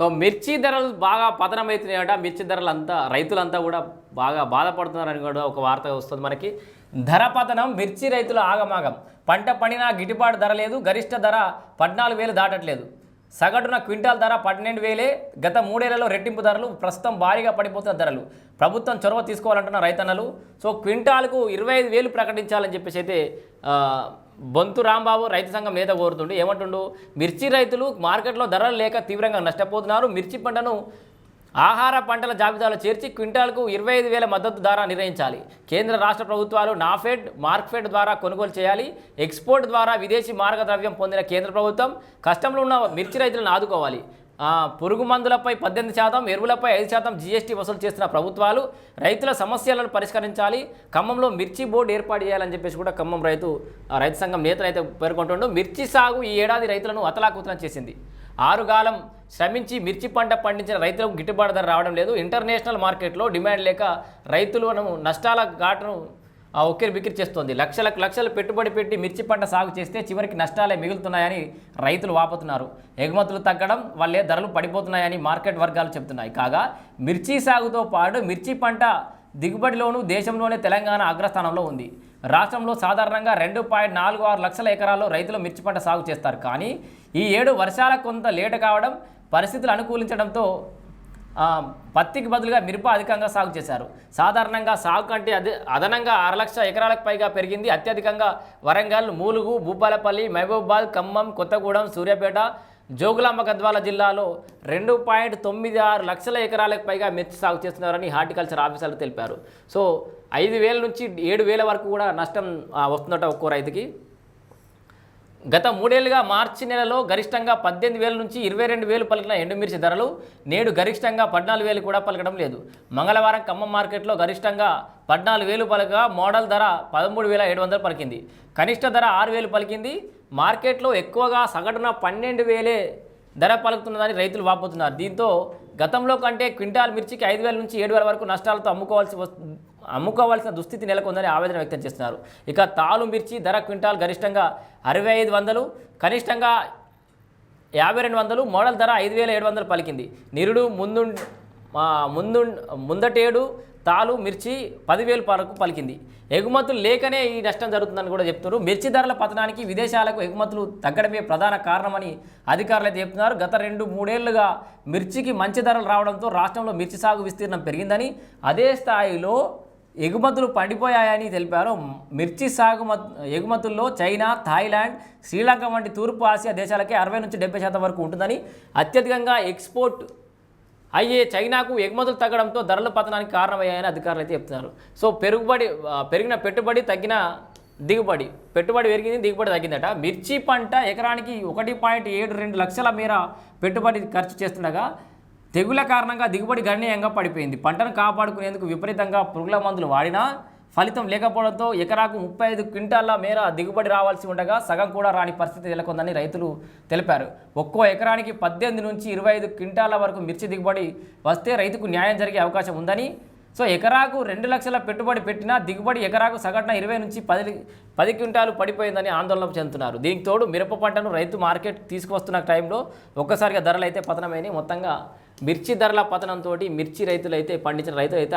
So మిర్చి ధరలు బాగా పతనమవుతున్నాయట మిర్చి ధరలు అంతా రైతులంతా కూడా బాగా బాధపడుతున్నారని కూడా ఒక వార్త వస్తుంది మనకి. ధర పతనం మిర్చి రైతుల ఆగమాగం. పంట పండినా గిట్టుబాటు ధర లేదు గరిష్ట ధర పద్నాలుగు వేలు దాటట్లేదు. సగటున క్వింటాల్ ధర పన్నెండు వేలే గత మూడేళ్ళలో రెట్టింపు ధరలు ప్రస్తుతం భారీగా పడిపోతున్న ధరలు. ప్రభుత్వం చొరవ తీసుకోవాలంటున్న రైతన్నలు. సో క్వింటాల్కు ఇరవై ఐదు వేలు ప్రకటించాలని చెప్పేసి అయితే బొంతు రాంబాబు రైతు సంఘం నేత కోరుతుండు. ఏమంటుండు? మిర్చి రైతులు మార్కెట్లో ధరలు లేక తీవ్రంగా నష్టపోతున్నారు. మిర్చి పంటను ఆహార పంటల జాబితాలో చేర్చి క్వింటాల్కు ఇరవై ఐదు వేల మద్దతు ధర నిర్ణయించాలి. కేంద్ర రాష్ట్ర ప్రభుత్వాలు నాఫెడ్ మార్క్ఫెడ్ ద్వారా కొనుగోలు చేయాలి. ఎక్స్పోర్ట్ ద్వారా విదేశీ మార్గద్రవ్యం పొందిన కేంద్ర ప్రభుత్వం కష్టంలో ఉన్న మిర్చి రైతులను ఆదుకోవాలి. పురుగు మందులపై పద్దెనిమిది శాతం ఎరువులపై ఐదు శాతం జీఎస్టీ వసూలు చేస్తున్న ప్రభుత్వాలు రైతుల సమస్యలను పరిష్కరించాలి. ఖమ్మంలో మిర్చి బోర్డు ఏర్పాటు చేయాలని చెప్పేసి కూడా ఖమ్మం రైతు ఆ, రైతు సంఘం నేతలు అయితే పేర్కొంటుండో. మిర్చి సాగు ఈ ఏడాది రైతులను అతలాకుతలం చేసింది. ఆరుగాలం శ్రమించి మిర్చి పంట పండించిన రైతులకు గిట్టుబాటు ధర రావడం లేదు. ఇంటర్నేషనల్ మార్కెట్లో డిమాండ్ లేక రైతులను నష్టాల ఘాటును ఆ ఉక్కిరి బిక్కిరి చేస్తోంది. లక్షలకు లక్షలు పెట్టుబడి పెట్టి మిర్చి పంట సాగు చేస్తే చివరికి నష్టాలే మిగులుతున్నాయని రైతులు వాపోతున్నారు. ఎగుమతులు తగ్గడం వల్లే ధరలు పడిపోతున్నాయని మార్కెట్ వర్గాలు చెబుతున్నాయి. కాగా మిర్చి సాగుతో పాటు మిర్చి పంట దిగుబడిలోనూ దేశంలోనే తెలంగాణ అగ్రస్థానంలో ఉంది. రాష్ట్రంలో సాధారణంగా రెండు పాయింట్ నాలుగు ఆరు లక్షల ఎకరాల్లో రైతులు మిర్చి పంట సాగు చేస్తారు. కానీ ఈ ఏడు వర్షాల కొంత లేటు కావడం పరిస్థితులు అనుకూలించడంతో పత్తికి బదులుగా మిరప అధికంగా సాగు చేశారు. సాధారణంగా సాగు కంటే అదే అదనంగా ఆరు లక్షల ఎకరాలకు పైగా పెరిగింది. అత్యధికంగా వరంగల్ మూలుగు భూపాలపల్లి మహబూబాద్ ఖమ్మం కొత్తగూడెం సూర్యాపేట జోగులాంబ గద్వాల జిల్లాలో రెండు పాయింట్ తొమ్మిది ఆరు లక్షల ఎకరాలకు పైగా మిర్చి సాగు చేస్తున్నారని హార్టికల్చర్ ఆఫీసర్లు తెలిపారు. సో ఐదు వేల నుంచి ఏడు వేల వరకు కూడా నష్టం వస్తుందట ఒక్కో రైతుకి. గత మూడేళ్ళుగా మార్చి నెలలో గరిష్టంగా పద్దెనిమిది వేల నుంచి ఇరవై రెండు వేలు పలికిన ఎండుమిర్చి ధరలు నేడు గరిష్టంగా పద్నాలుగు వేలు కూడా పలకడం లేదు. మంగళవారం ఖమ్మం మార్కెట్లో గరిష్టంగా పద్నాలుగు వేలు పలకగా మోడల్ ధర పదమూడు వేల ఏడు వందలు పలికింది. కనిష్ట ధర ఆరు వేలు పలికింది. మార్కెట్లో ఎక్కువగా సగటున పన్నెండు వేలే ధర పలుకుతున్నదని రైతులు వాపోతున్నారు. దీంతో గతంలో కంటే క్వింటాల్ మిర్చికి ఐదు వేల నుంచి ఏడు వేల వరకు నష్టాలతో అమ్ముకోవాల్సి అమ్ముకోవాల్సిన దుస్థితి నెలకొందని ఆవేదన వ్యక్తం చేస్తున్నారు. ఇక తాలు మిర్చి ధర క్వింటాల్ గరిష్టంగా అరవై ఐదు వందలు కనిష్టంగా యాభై రెండు వందలు మోడల్ ధర ఐదు వేల ఏడు వందలు పలికింది. నిరుడు ముందు ముందు ముందటేడు తాలు మిర్చి పదివేలు వరకు పలికింది. ఎగుమతులు లేకనే ఈ నష్టం జరుగుతుందని కూడా చెప్తున్నారు. మిర్చి ధరల పతనానికి విదేశాలకు ఎగుమతులు తగ్గడమే ప్రధాన కారణమని అధికారులు అయితే చెప్తున్నారు. గత రెండు మూడేళ్ళుగా మిర్చికి మంచి ధరలు రావడంతో రాష్ట్రంలో మిర్చి సాగు విస్తీర్ణం పెరిగిందని అదే స్థాయిలో ఎగుమతులు పడిపోయాయని తెలిపారు. మిర్చి సాగు మత్- ఎగుమతుల్లో చైనా థాయిలాండ్ శ్రీలంక వంటి తూర్పు ఆసియా దేశాలకే అరవై నుంచి డెబ్బై శాతం వరకు ఉంటుందని అత్యధికంగా ఎక్స్పోర్ట్ అయ్యే చైనాకు ఎగుమతులు తగ్గడంతో ధరల పతనానికి కారణమయ్యాయని అధికారులు అయితే చెప్తున్నారు. సో పెరుగుబడి పెరిగిన పెట్టుబడి తగ్గిన దిగుబడి పెట్టుబడి పెరిగింది దిగుబడి తగ్గిందట. మిర్చి పంట ఎకరానికి ఒకటి పాయింట్ ఏడు రెండు లక్షల మేర పెట్టుబడి ఖర్చు చేస్తుండగా తెగుల కారణంగా దిగుబడి గణనీయంగా పడిపోయింది. పంటను కాపాడుకునేందుకు విపరీతంగా పురుగుల మందులు వాడినా ఫలితం లేకపోవడంతో ఎకరాకు ముప్పై ఐదు క్వింటాల మేర దిగుబడి రావాల్సి ఉండగా సగం కూడా రాని పరిస్థితి నెలకొందని రైతులు తెలిపారు. ఒక్కో ఎకరానికి పద్దెనిమిది నుంచి ఇరవై ఐదు క్వింటాల వరకు మిర్చి దిగుబడి వస్తే రైతుకు న్యాయం జరిగే అవకాశం ఉందని సో ఎకరాకు రెండు లక్షల పెట్టుబడి పెట్టినా దిగుబడి ఎకరాకు సగటున ఇరవై నుంచి పది పది క్వింటాలు పడిపోయిందని ఆందోళన చెందుతున్నారు. దీనికి తోడు మిరప పంటను రైతు మార్కెట్ తీసుకువస్తున్న టైంలో ఒక్కసారిగా ధరలు అయితే పతనమైనవి మొత్తంగా మిర్చి ధరల పతనంతో మిర్చి రైతులు అయితే పండించిన రైతులు అయితే